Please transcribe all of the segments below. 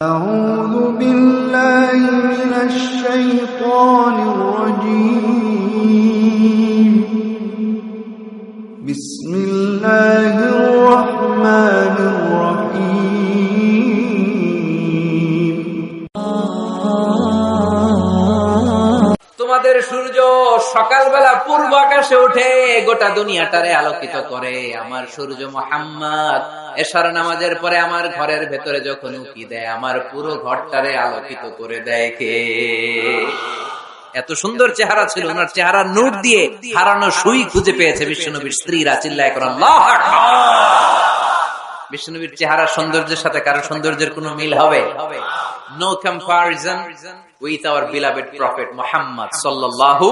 أعوذ بالله من الشيطان الرجيم بسم الله الرحمن الرحيم তোমাদের সূর্য সকালবেলা পূর্ব আকাশে উঠে গোটা দুনিয়াটারে আলোকিত করে আমার সূর্য মোহাম্মদ এশার নামাজের পরে আমার ঘরের ভেতরে যখন উকি দেয়, আমার পুরো ঘরটারে আলোকিত করে দেয় কে? এত সুন্দর চেহারা ছিল, ওনার চেহারা নূর দিয়ে হারানো সুই খুঁজে পেয়েছে বিশ্বনবীর স্ত্রীরা, চিল্লায় করেন বিষ্ণুবীর চেহারা সৌন্দর্যের সাথে কারও সৌন্দর্যের কোনো মিল হবে? No comparison with our beloved prophet Muhammad sallallahu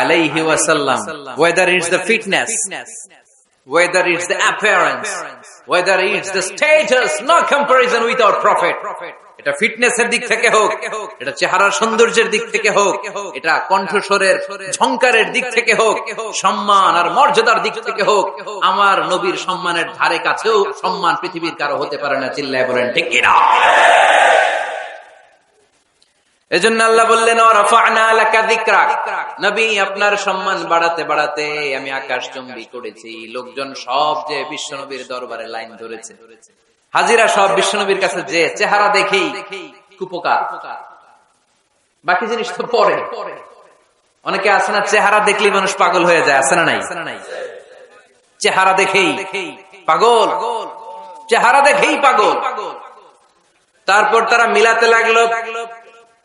alayhi wasallam whether it's the fitness. Whether it's the appearance, whether it's the status, no comparison with our prophet. এটা ফিটনেসের দিক থেকে হোক, এটা চেহারার সৌন্দর্যের দিক থেকে হোক, এটা কণ্ঠস্বরের ঝংকারের দিক থেকে হোক, সম্মান আর মর্যাদার দিক থেকে হোক, আমার নবীর সম্মানের ধারে কাছেও সম্মান পৃথিবীর কারও হতে পারে না, চিল্লায় বলেন, ঠিক এজন্য আল্লাহ বললেন "ওয়ারাফা'না লাকা নবী, আপনার সম্মান বাড়াতে বাড়াতে আমি আকাশ চুম্বি করেছি। লোকজন সব যে বিশ্বনবীর দরবারে লাইন ধরেছে। হাজিরা সব বিশ্বনবীর কাছে যে চেহারা দেখেই কুপকার। বাকি জিনিস তো পরে। অনেকে আছে না, চেহারা দেখলেই মানুষ পাগল হয়ে যায়, আছে না নাই? চেহারা দেখেই পাগল। চেহারা দেখেই পাগল। তারপর তারা মিলাতে লাগল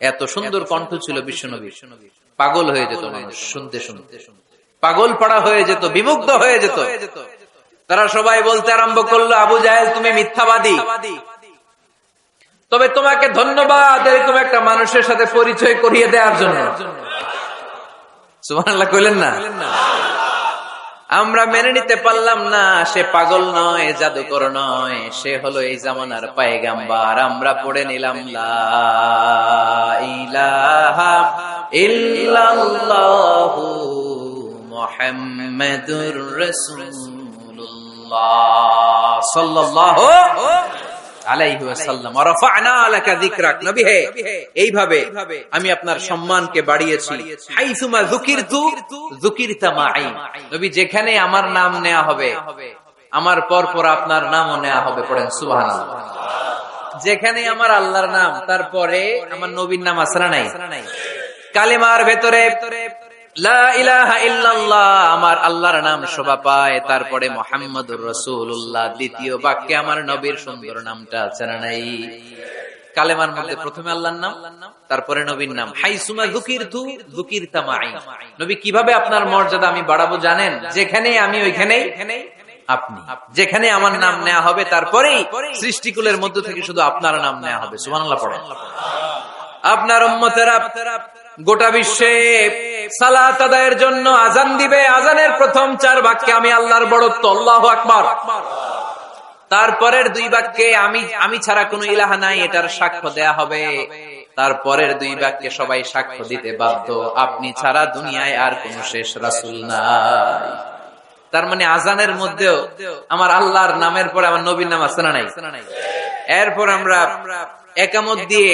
এত সুন্দর কণ্ঠ ছিল বিশ্বনবী পাগল হয়ে যেত মানুষ শুনতে শুনতে। পাগল পাড়া হয়ে যেত বিমুগ্ধ হয়ে যেত। তারা সবাই বলতে আরম্ভ করল আবু জাহেল তুমি মিথ্যাবাদী। তবে তোমাকে ধন্যবাদ এরকম একটা মানুষের সাথে পরিচয় করিয়ে দেওয়ার জন্য। সুবহানাল্লাহ কইলেন না। আমরা মেনে নিতে পারলাম না, সে পাগল নয়, জাদুকর নয়, সে হলো এই জামানার পায়গাম্বার। আমরা পড়ে নিলাম রসুল্লাহ ইল্লাল্লাহু মুহাম্মাদুর রাসূলুল্লাহ। এইভাবে আমি আপনার সম্মানকে বাড়িয়েছি। নবী যেখানে আমার নাম নেওয়া হবে আমার পর পর আপনার নামও নেওয়া হবে পড়েন সুবহানাল্লাহ। যেখানে আমার আল্লাহর নাম তারপরে আমার নবীর নাম না নাই। কালিমার ভেতরে আমার আল্লাহর নাম শোভা পায়। তারপরে মোহাম্মদুর রসুল্লাহ দ্বিতীয় বাক্যে আমার নবীর সুন্দর নামটা আছে না নাই? কালেমার মধ্যে প্রথমে আল্লাহর নাম, তারপরে নবীর নাম। হাইসুমা যুকির তু যুকির তামাই নবী কীভাবে আপনার মর্যাদা আমি বাড়াবো জানেন? যেখানে আমি, ওইখানেই আপনি। যেখানে আমার নাম নেওয়া হবে, তারপরেই সৃষ্টিকুলের মধ্য থেকে শুধু আপনার নাম নেওয়া হবে। সুবহানাল্লাহ পড়েন আপনার গোটা বিশ্বে সালাত আদায়ের জন্য আজান দিবে। আজানের প্রথম চার বাক্যে আমি আল্লাহর বড়ত্ব, আল্লাহ আকবার। তারপরের দুই বাক্যে আমি আমি ছাড়া কোনো ইলাহা নাই, এটার সাক্ষ্য দেয়া হবে। তারপরের দুই বাক্যে সবাই সাক্ষ্য দিতে বাধ্য, আপনি ছাড়া দুনিয়ায় আর কোন শেষ রাসুল নাই। তার মানে আজানের মধ্যেও আমার আল্লাহর নামের পরে আমার নবীর নাম আছে না নাই? এরপর আমরা একামত দিয়ে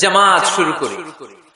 জামাত শুরু করি।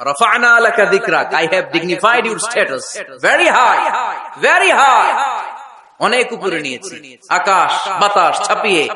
রফানা laka dhikrak. I have dignified your status Very high Very high অনেক উপরে নিয়েছি। আকাশ, বাতাস ছাপিয়ে।